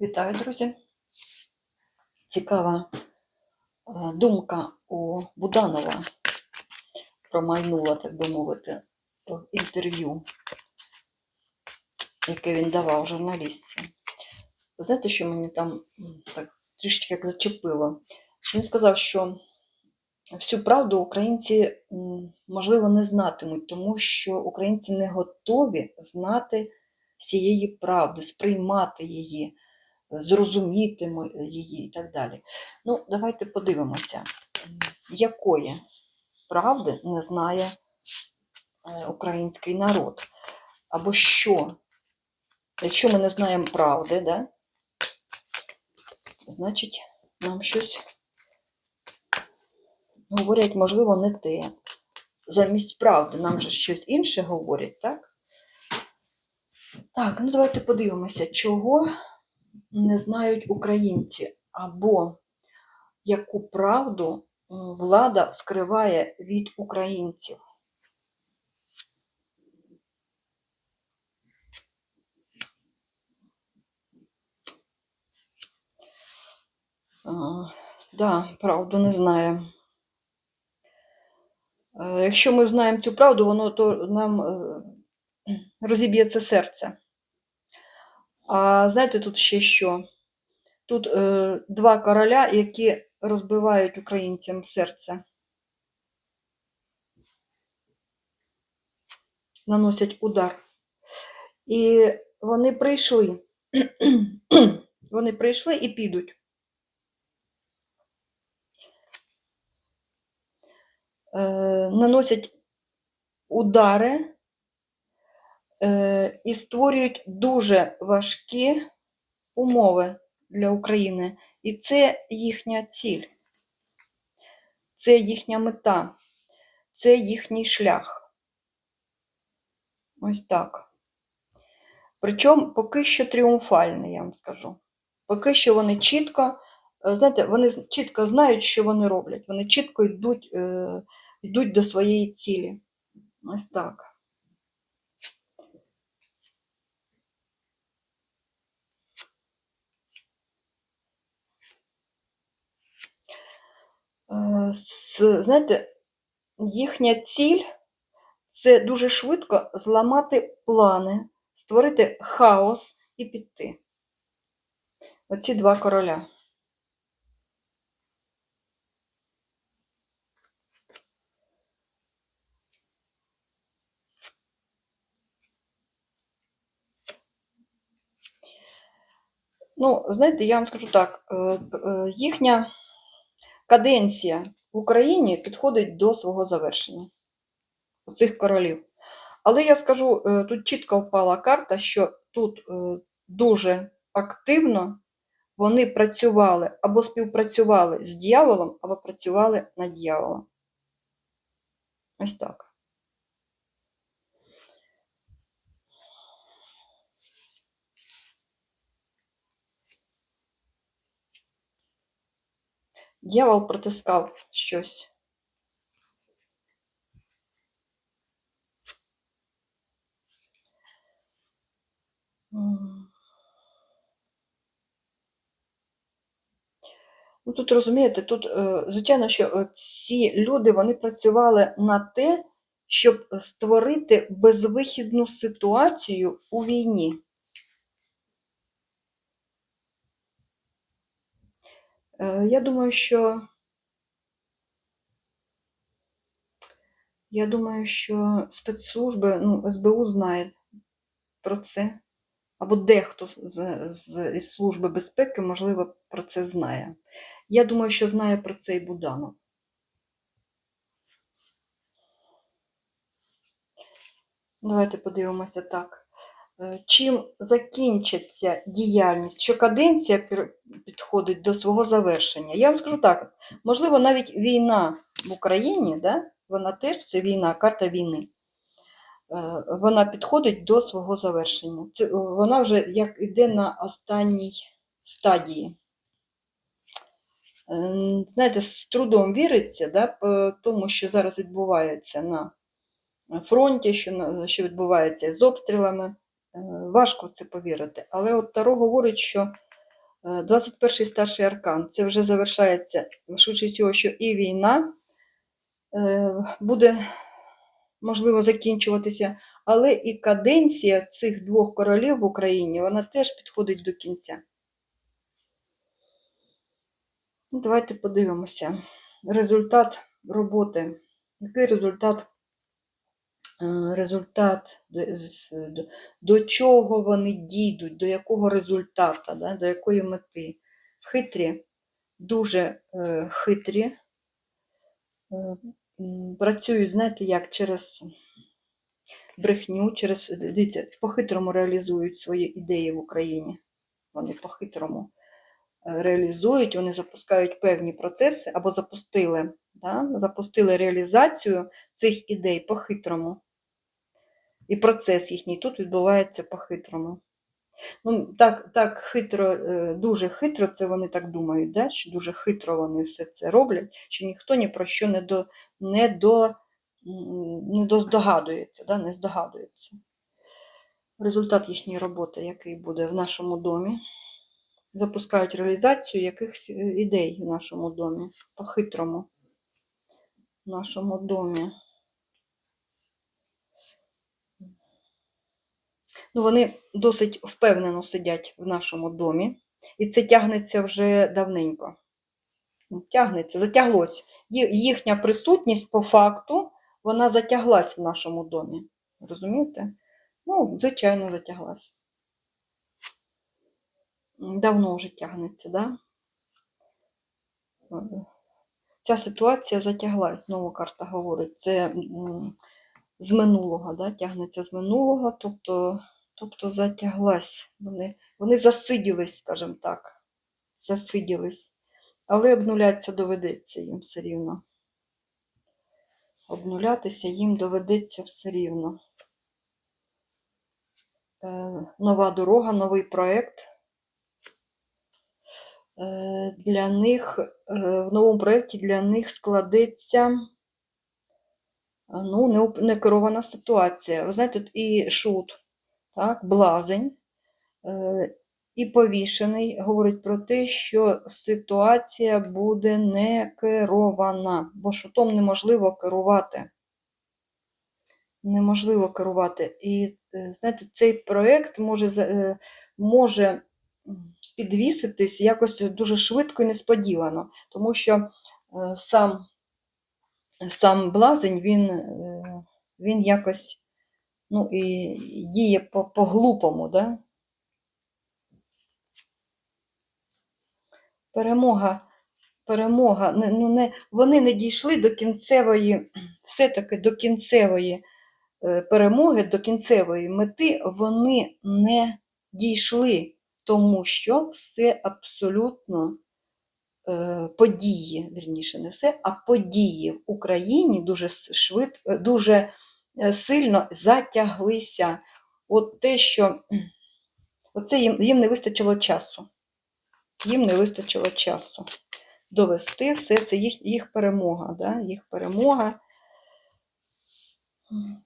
Вітаю, друзі. Цікава е, думка у Буданова промайнула, так би мовити, в інтерв'ю, яке він давав журналістці. Ви знаєте, що мені там так трішки як зачепило? Він сказав, що всю правду українці, можливо, не знатимуть, тому що українці не готові знати всієї правди, сприймати її зрозуміти її і так далі. Ну, давайте подивимося, якої правди не знає е, український народ. Або що? Якщо ми не знаємо правди, да? значить нам щось говорять, можливо, не те. Замість правди нам же щось інше говорять, так? Так, ну давайте подивимося, чого не знають українці, або яку правду влада скриває від українців. А, Да, правду не знає. Е, Якщо ми знаємо цю правду, воно то нам е, розіб'ється серце. А знаєте, тут ще що? Тут е, два короля, які розбивають українцям серце. Наносять удар. І вони прийшли. вони прийшли і підуть. Е, наносять удари і створюють дуже важкі умови для України. І це їхня ціль, це їхня мета, це їхній шлях. Ось так. Причому поки що тріумфальний, я вам скажу. Поки що вони чітко, е, знаєте, вони чітко знають, що вони роблять. Вони чітко йдуть, е, йдуть до своєї цілі. Ось так. Знаєте, їхня ціль це дуже швидко зламати плани, створити хаос і піти. Оці два короля. Ну, знаєте, я вам скажу так, е, е, їхня каденція в Україні підходить до свого завершення у цих королів. Але я скажу, е, тут чітко впала карта, що тут е, дуже активно вони працювали або співпрацювали з дьяволом, або працювали на дьявола. Ось так. Дьявол протискав щось. Ну, тут розумієте, тут, е, звичайно, що е, ці люди вони працювали на те, щоб створити безвихідну ситуацію у війні. Я думаю, що я думаю, що спецслужби, ну, СБУ знає про це. Або дехто з, з, з із Служби безпеки, можливо, про це знає. Я думаю, що знає про це і Буданов. Давайте подивимося так. Е, Чим закінчиться діяльність, що каденція підходить до свого завершення? Я вам скажу так: можливо, навіть війна в Україні, да, вона теж це війна, карта війни. Е, Вона підходить до свого завершення. Це, е, вона вже як іде на останній стадії. Знаєте, з трудом віриться, да, тому, що зараз відбувається на фронті, що, що відбувається з обстрілами. Е, Важко в це повірити. Але от Таро говорить, що Е, 21-й старший аркан. Це вже завершається, швидше всього, що і війна е, буде, можливо, закінчуватися, але і каденція цих двох королів в Україні, вона теж підходить до кінця. Давайте подивимося. Результат роботи. Який результат? Е, Результат, до- чого вони дійдуть, до якого результата, да, до якої мети. Хитрі, дуже е, хитрі, е, працюють, знаєте, як через брехню, через, дивіться, по-хитрому реалізують свої ідеї в Україні. Вони по-хитрому реалізують, вони запускають певні процеси або запустили, да, запустили реалізацію цих ідей по-хитрому. І процес їхній тут відбувається по-хитрому. Ну, так, так хитро, е, дуже хитро це вони так думають, да? що дуже хитро вони все це роблять, що ніхто ні про що не, до, не, до, не доздогадується, да? не здогадується. Результат їхньої роботи, який буде в нашому домі, запускають реалізацію якихось е, ідей в нашому домі, по-хитрому в нашому домі. Ну, вони досить впевнено сидять в нашому домі, і це тягнеться вже давненько. Ну, Тягнеться, затяглось. Їхня присутність по факту, вона затяглась в нашому домі. Розумієте? Ну, звичайно, затяглась. Давно вже тягнеться, да? Е, Ця ситуація затяглась, знову карта говорить. Це з минулого, да? тягнеться з минулого, тобто, тобто затяглась. Вони, вони засиділись, скажімо так. Засиділись. Але обнулятися доведеться їм все рівно. Обнулятися їм доведеться все рівно. Е, нова дорога, новий проєкт. Е, Для них е, в новому проєкті для них складеться ну, некерована ситуація. Ви знаєте, і шут, так, блазень, е, і повішений говорить про те, що ситуація буде не керована, бо шутом неможливо керувати. Неможливо керувати. І е, знаєте, цей проєкт може, е, може підвіситись якось дуже швидко і несподівано, тому що сам, сам блазень, він, він якось ну, і діє по- по-глупому. Да? Перемога, перемога. Ну, не, вони не дійшли до кінцевої, все-таки до кінцевої е, перемоги, до кінцевої мети вони не дійшли, тому що все абсолютно е, події, вірніше, не все, а події в Україні дуже швидко, дуже сильно затяглися. От те, що оце їм, їм не вистачило часу. Їм не вистачило часу довести все. Це їх, їх перемога. Да? Їх перемога.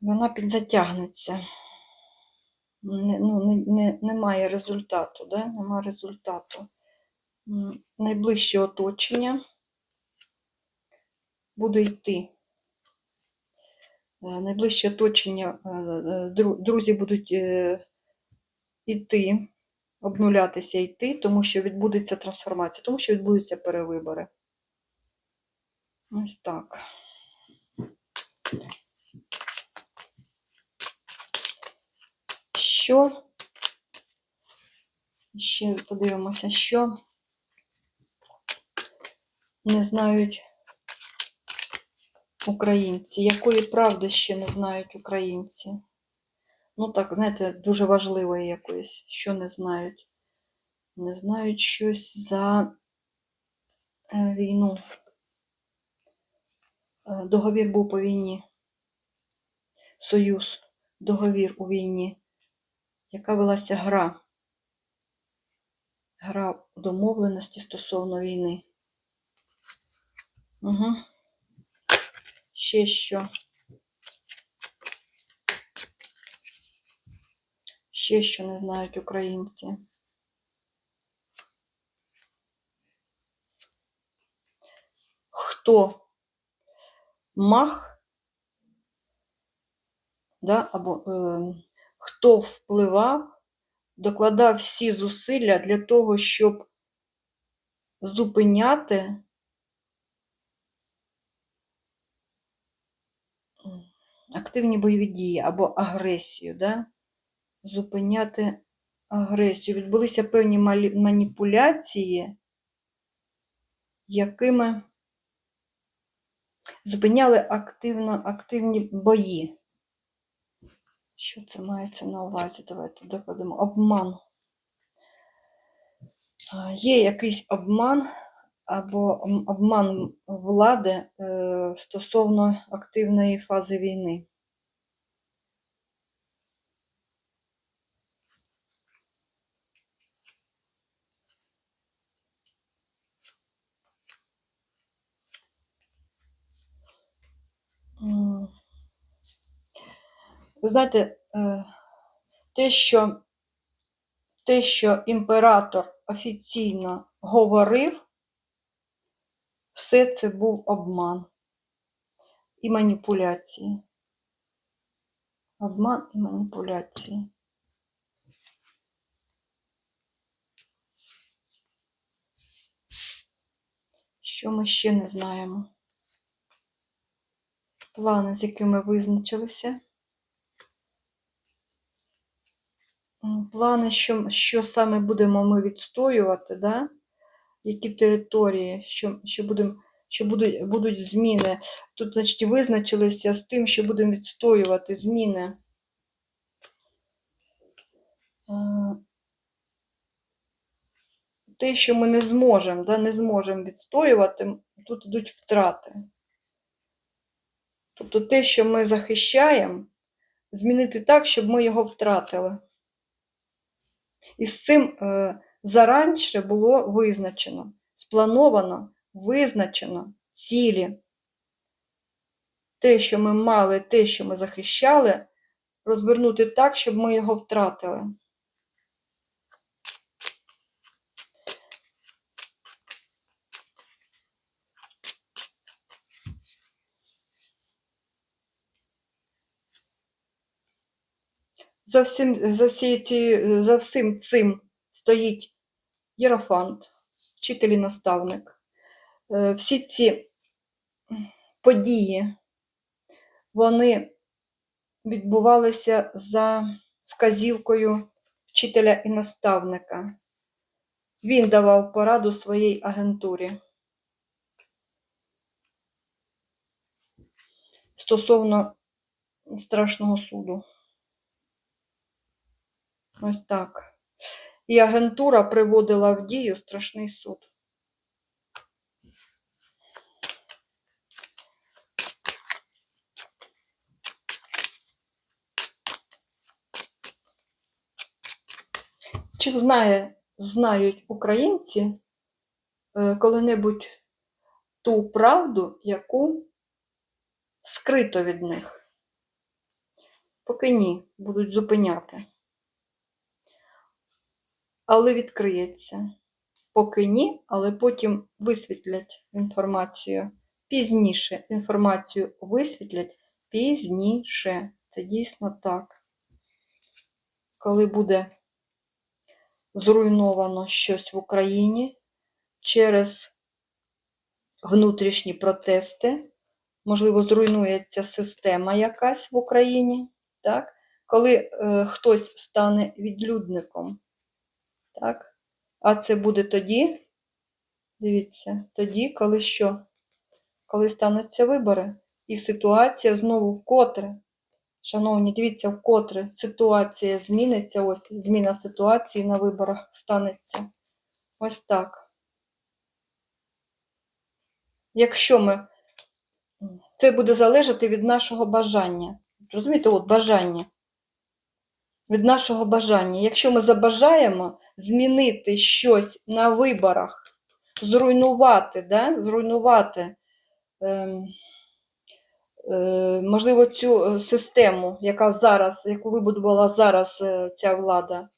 Вона підзатягнеться. Не, ну, не, не, немає результату, да? немає результату. Найближче оточення буде йти. Е, Найближче оточення, е, е, дру- друзі будуть йти, обнулятися йти, тому що відбудеться трансформація, тому що відбудуться перевибори. Ось так. Що? Ще подивимося, що не знають українці. Якої правди ще не знають українці? Ну так, знаєте, дуже важливої якоїсь, що не знають. Не знають щось за е, війну. Е, Договір був по війні. Союз, договір у війні. Яка велася гра? Гра домовленості стосовно війни. Угу ще що. Ще що не знають українці. Хто? Мах? да, або е, Хто впливав, докладав всі зусилля для того, щоб зупиняти активні бойові дії або агресію, да? зупиняти агресію. Відбулися певні маніпуляції, якими зупиняли активно, активні бої. Що це мається на увазі? Давайте докладемо. Обман. Є якийсь обман або обман влади е, стосовно активної фази війни. Ви знаєте, е, те, що, те, що імператор офіційно говорив, все це був обман і маніпуляції. Обман і маніпуляції. Що ми ще не знаємо? Плани, з якими визначилися. Плани, що, що саме будемо ми відстоювати, да? Які території, що, що, будемо, що будуть, будуть зміни. Тут, значить, визначилися з тим, що будемо відстоювати зміни. Е, Те, що ми не зможемо, да, не зможемо відстоювати, тут йдуть втрати. Тобто те, що ми захищаємо, змінити так, щоб ми його втратили. І з цим е, заранше було визначено, сплановано, визначено цілі. Те, що ми мали, те, що ми захищали, розвернути так, щоб ми його втратили. За всім, за, всі ці, за всім цим стоїть Єрофант, вчитель і наставник. Е, Всі ці події, вони відбувалися за вказівкою вчителя і наставника. Він давав пораду своїй агентурі стосовно страшного суду. Ось так. І агентура приводила в дію страшний суд. Чи знає, знають українці е, коли-небудь ту правду, яку скрито від них? Поки ні, будуть зупиняти. Але відкриється. Поки ні, але потім висвітлять інформацію. Пізніше інформацію висвітлять пізніше. Це дійсно так. Коли буде зруйновано щось в Україні через внутрішні протести, можливо, зруйнується система якась в Україні, так? коли е, хтось стане відлюдником. Так? А це буде тоді, дивіться, тоді, коли що? Коли стануться вибори. І ситуація знову вкотре. Шановні, дивіться, вкотре ситуація зміниться. Ось зміна ситуації на виборах станеться. Ось так. Якщо ми. Це буде залежати від нашого бажання. Розумієте, от бажання. Від нашого бажання. Якщо ми забажаємо змінити щось на виборах, зруйнувати, да? зруйнувати, ем, е, можливо, цю е, систему, яка зараз, яку вибудувала зараз е, ця влада,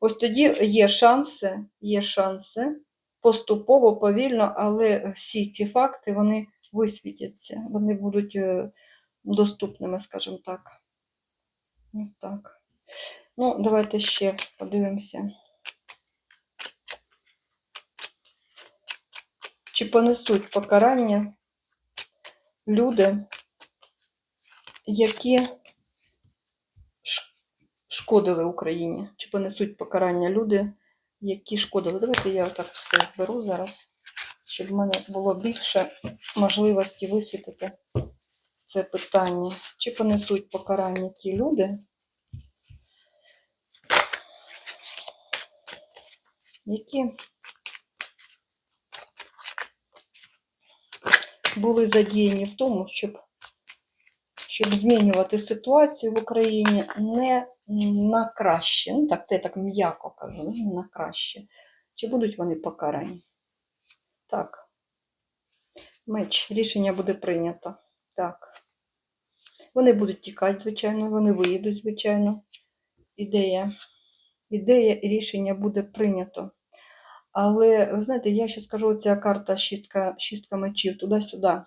ось тоді є шанси, є шанси поступово, повільно, але всі ці факти вони висвітяться, вони будуть е, доступними, скажімо так. Ось так. Ну, давайте ще подивимося. Чи понесуть покарання люди, які шкодили Україні? Чи понесуть покарання люди, які шкодили? Давайте я отак все зберу зараз, щоб в мене було більше можливості висвітити це питання. Чи понесуть покарання ті люди, які були задіяні в тому, щоб, щоб змінювати ситуацію в Україні не на краще. Ну, так, це я так м'яко кажу, не на краще. Чи будуть вони покарані? Так. Меч. Рішення буде прийнято. Так. Вони будуть тікати, звичайно, вони виїдуть, звичайно. Ідея. Ідея і рішення буде прийнято. Але, ви знаєте, я ще скажу, ця карта шістка, шістка мечів туди-сюди.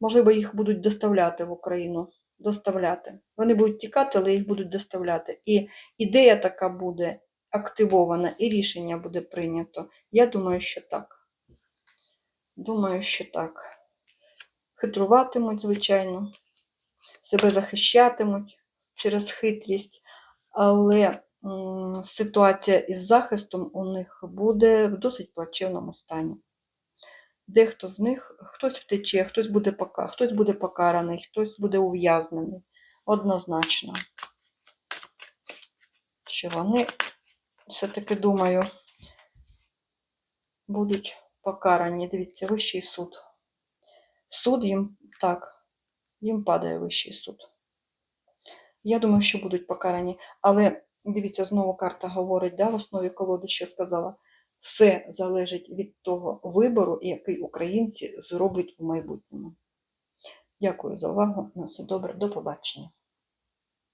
Можливо, їх будуть доставляти в Україну. Доставляти. Вони будуть тікати, але їх будуть доставляти. І ідея така буде активована, і рішення буде прийнято. Я думаю, що так. Думаю, що так. Хитруватимуть, звичайно, себе захищатимуть через хитрість, але ситуація із захистом у них буде в досить плачевному стані. Дехто з них, хтось втече, хтось буде пока, хтось буде покараний, хтось буде ув'язнений. Однозначно. Що вони все-таки думаю, будуть покарані. Дивіться, вищий суд. Суд їм так, їм падає вищий суд. Я думаю, що будуть покарані. Але дивіться, знову карта говорить, да, в основі колоди, що сказала. Все залежить від того вибору, який українці зроблять у майбутньому. Дякую за увагу. На все добре. До побачення.